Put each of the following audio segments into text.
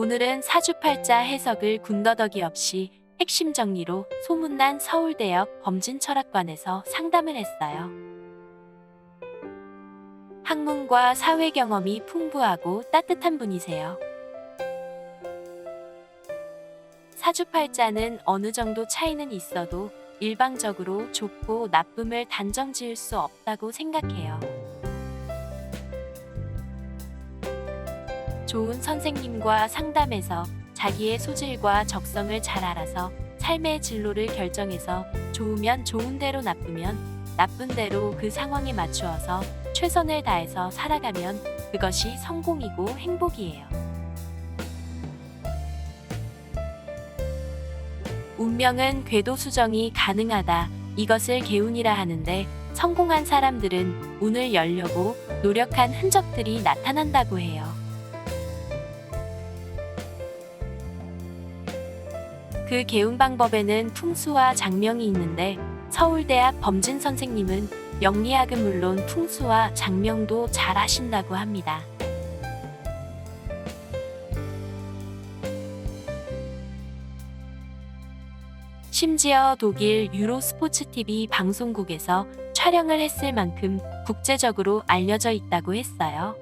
오늘은 사주팔자 해석을 군더더기 없이 핵심 정리로 소문난 서울대역 범진철학관에서 상담을 했어요. 학문과 사회 경험이 풍부하고 따뜻한 분이세요. 사주팔자는 어느 정도 차이는 있어도 일방적으로 좋고 나쁨을 단정 지을 수 없다고 생각해요. 좋은 선생님과 상담해서 자기의 소질과 적성을 잘 알아서 삶의 진로를 결정해서 좋으면 좋은 대로 나쁘면 나쁜 대로 그 상황에 맞추어서 최선을 다해서 살아가면 그것이 성공이고 행복이에요. 운명은 궤도 수정이 가능하다. 이것을 개운이라 하는데 성공한 사람들은 운을 열려고 노력한 흔적들이 나타난다고 해요. 그 개운 방법에는 풍수와 장명이 있는데 서울대학 범진 선생님은 영리학은 물론 풍수와 장명도 잘 하신다고 합니다. 심지어 독일 유로 스포츠 TV 방송국에서 촬영을 했을 만큼 국제적으로 알려져 있다고 했어요.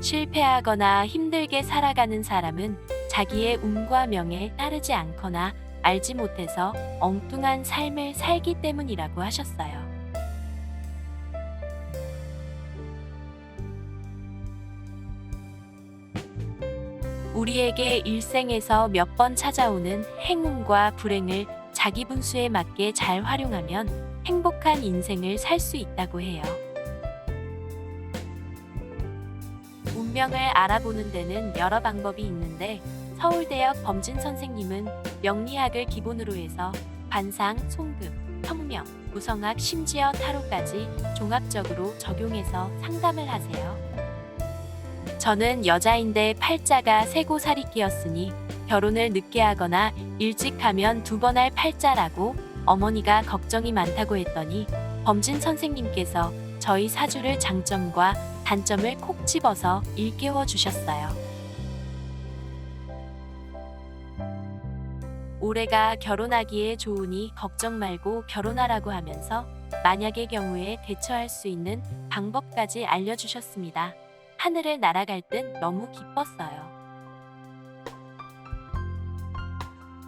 실패하거나 힘들게 살아가는 사람은 자기의 운과 명에 따르지 않거나 알지 못해서 엉뚱한 삶을 살기 때문이라고 하셨어요. 우리에게 일생에서 몇 번 찾아오는 행운과 불행을 자기 분수에 맞게 잘 활용하면 행복한 인생을 살 수 있다고 해요. 운명을 알아보는 데는 여러 방법이 있는데 서울대역 범진 선생님은 명리학을 기본으로 해서 관상, 송금, 평명, 구성학 심지어 타로까지 종합적으로 적용해서 상담을 하세요. 저는 여자인데 팔자가 세고살이 끼었으니 결혼을 늦게 하거나 일찍 하면 두 번 할 팔자라고 어머니가 걱정이 많다고 했더니 범진 선생님께서 저희 사주를 장점과 단점을 콕 집어서 일깨워 주셨어요. 올해가 결혼하기에 좋으니 걱정 말고 결혼하라고 하면서 만약의 경우에 대처할 수 있는 방법까지 알려주셨습니다. 하늘을 날아갈 듯 너무 기뻤어요.